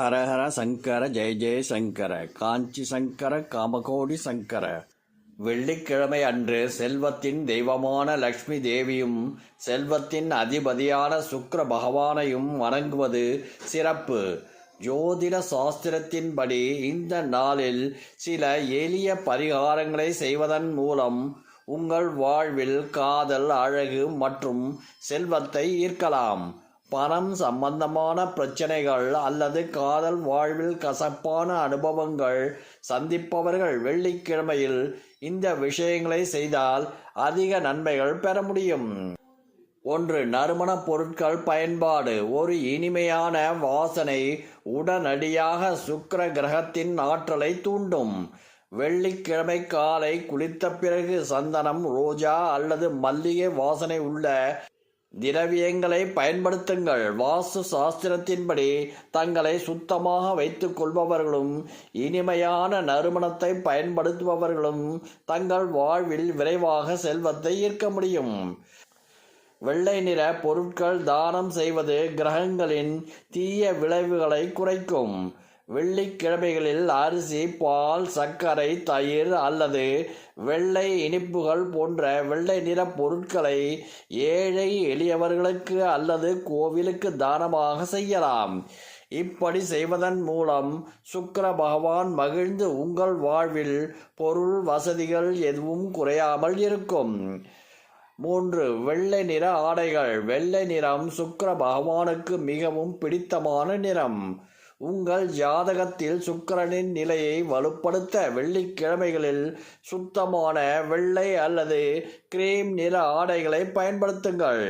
ஹரஹர சங்கர ஜெய ஜெய சங்கர காஞ்சி சங்கர காமகோடி சங்கர. வெள்ளிக்கிழமை அன்று செல்வத்தின் தெய்வமான லக்ஷ்மி தேவியும் செல்வத்தின் அதிபதியான சுக்கர பகவானையும் வணங்குவது சிறப்பு. ஜோதிட சாஸ்திரத்தின்படி இந்த நாளில் சில எளிய பரிகாரங்களை செய்வதன் மூலம் உங்கள் வாழ்வில் காதல் அழகு மற்றும் செல்வத்தை ஈர்க்கலாம். பணம் சம்பந்தமான பிரச்சனைகள் அல்லது காதல் வாழ்வில் கசப்பான அனுபவங்கள் சந்திப்பவர்கள் வெள்ளிக்கிழமையில் இந்த விஷயங்களை செய்தால் அதிக நன்மைகள் பெற முடியும். ஒன்று நறுமணப் பொருட்கள் பயன்பாடு. ஒரு இனிமையான வாசனை உடனடியாக சுக்கிர கிரகத்தின் ஆற்றலை தூண்டும். வெள்ளிக்கிழமை காலை குளித்த பிறகு சந்தனம் ரோஜா அல்லது மல்லிகை வாசனை உள்ள திரவியங்களை பயன்படுத்துங்கள். வாஸ்து சாஸ்திரத்தின்படி தங்களை சுத்தமாக வைத்துக் கொள்பவர்களும் இனிமையான நறுமணத்தை பயன்படுத்துபவர்களும் தங்கள் வாழ்வில் விரைவாக செல்வத்தை ஈர்க்க முடியும். வெள்ளை நிற பொருட்கள் தானம் செய்வது கிரகங்களின் தீய விளைவுகளை குறைக்கும். வெள்ளிக்கிழமைகளில் அரிசி பால் சர்க்கரை தயிர் அல்லது வெள்ளை இனிப்புகள் போன்ற வெள்ளை நிற பொருட்களை ஏழை எளியவர்களுக்கு அல்லது கோவிலுக்கு தானமாக செய்யலாம். இப்படி செய்வதன் மூலம் சுக்கர பகவான் மகிழ்ந்து உங்கள் வாழ்வில் பொருள் வசதிகள் எதுவும் குறையாமல் இருக்கும். மூன்று வெள்ளை நிற ஆடைகள். வெள்ளை நிறம் சுக்கர பகவானுக்கு மிகவும் பிடித்தமான நிறம். உங்கள் ஜாதகத்தில் சுக்கரனின் நிலையை வலுப்படுத்த வெள்ளிக்கிழமைகளில் சுத்தமான வெள்ளை அல்லது கிரீம் நிற ஆடைகளை பயன்படுத்துங்கள்.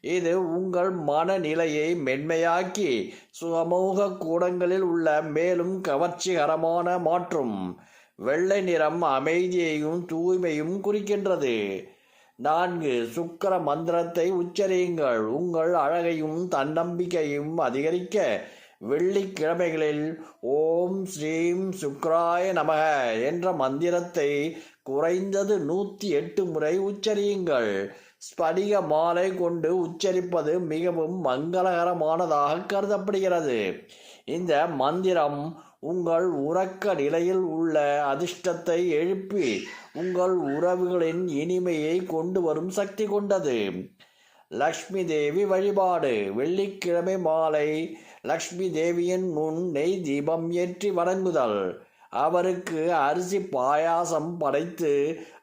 இது உங்கள் மனநிலையை மென்மையாக்கி சமூக கூடங்களில் உள்ள மேலும் கவர்ச்சிகரமான மாற்றும். வெள்ளை நிறம் அமைதியையும் தூய்மையும் குறிக்கின்றது. நான்கு சுக்கர மந்திரத்தை உச்சரியுங்கள். உங்கள் அழகையும் தன்னம்பிக்கையும் அதிகரிக்க வெள்ளிக்கிழமைகளில் ஓம் ஸ்ரீம் சுக்ராய நமக என்ற மந்திரத்தை குறைந்தது நூற்றி எட்டு முறை உச்சரியுங்கள். ஸ்படிக மாலை கொண்டு உச்சரிப்பது மிகவும் மங்களகரமானதாக கருதப்படுகிறது. இந்த மந்திரம் உங்கள் உறக்க நிலையில் உள்ள அதிர்ஷ்டத்தை எழுப்பி உங்கள் உறவுகளின் இனிமையை கொண்டு வரும் சக்தி கொண்டது. லக்ஷ்மி தேவி வழிபாடு. வெள்ளிக்கிழமை மாலை லக்ஷ்மி தேவியின் முன் நெய் தீபம் ஏற்றி வணங்குதல். அவருக்கு அரிசி பாயாசம் படைத்து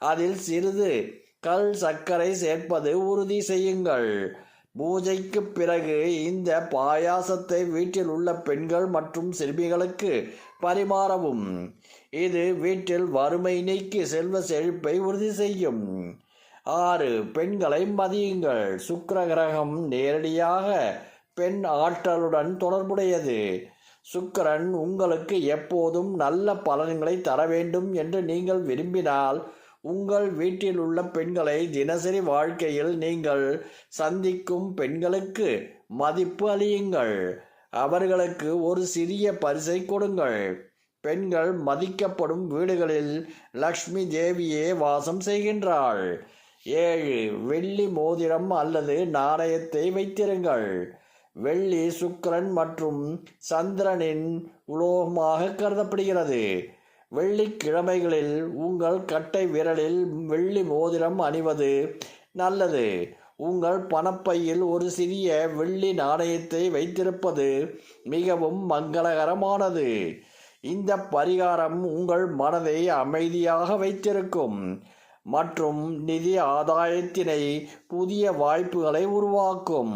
அதில் சிறிது கல் சர்க்கரை சேர்ப்பது உறுதி செய்யுங்கள். பூஜைக்கு பிறகு இந்த பாயாசத்தை வீட்டில் உள்ள பெண்கள் மற்றும் சிறுமிகளுக்கு பரிமாறவும். இது வீட்டில் வறுமை நீக்கி செல்வ செழிப்பை உறுதி செய்யும். ஆறு பெண்களை மதியுங்கள். சுக்கர கிரகம் நேரடியாக பெண் ஆற்றலுடன் தொடர்புடையது. சுக்கரன் உங்களுக்கு எப்போதும் நல்ல பலன்களை தர வேண்டும் என்று நீங்கள் விரும்பினால் உங்கள் வீட்டில் உள்ள பெண்களை தினசரி வாழ்க்கையில் நீங்கள் சந்திக்கும் பெண்களுக்கு மதிப்பு அளியுங்கள். அவர்களுக்கு ஒரு சிறிய பரிசை கொடுங்கள். பெண்கள் மதிக்கப்படும் வீடுகளில் லக்ஷ்மி தேவியே வாசம் செய்கின்றாள். ஏழு வெள்ளி மோதிரம் அல்லது நாணயத்தை வைத்திருங்கள். வெள்ளி சுக்கரன் மற்றும் சந்திரனின் உலோகமாக கருதப்படுகிறது. வெள்ளிக்கிழமைகளில் உங்கள் கட்டை விரலில் வெள்ளி மோதிரம் அணிவது நல்லது. உங்கள் பணப்பையில் ஒரு சிறிய வெள்ளி நாணயத்தை வைத்திருப்பது மிகவும் மங்களகரமானது. இந்த பரிகாரம் உங்கள் மனதை அமைதியாக வைத்திருக்கும் மற்றும் நிதி ஆதாயத்தினை புதிய வாய்ப்புகளை உருவாக்கும்.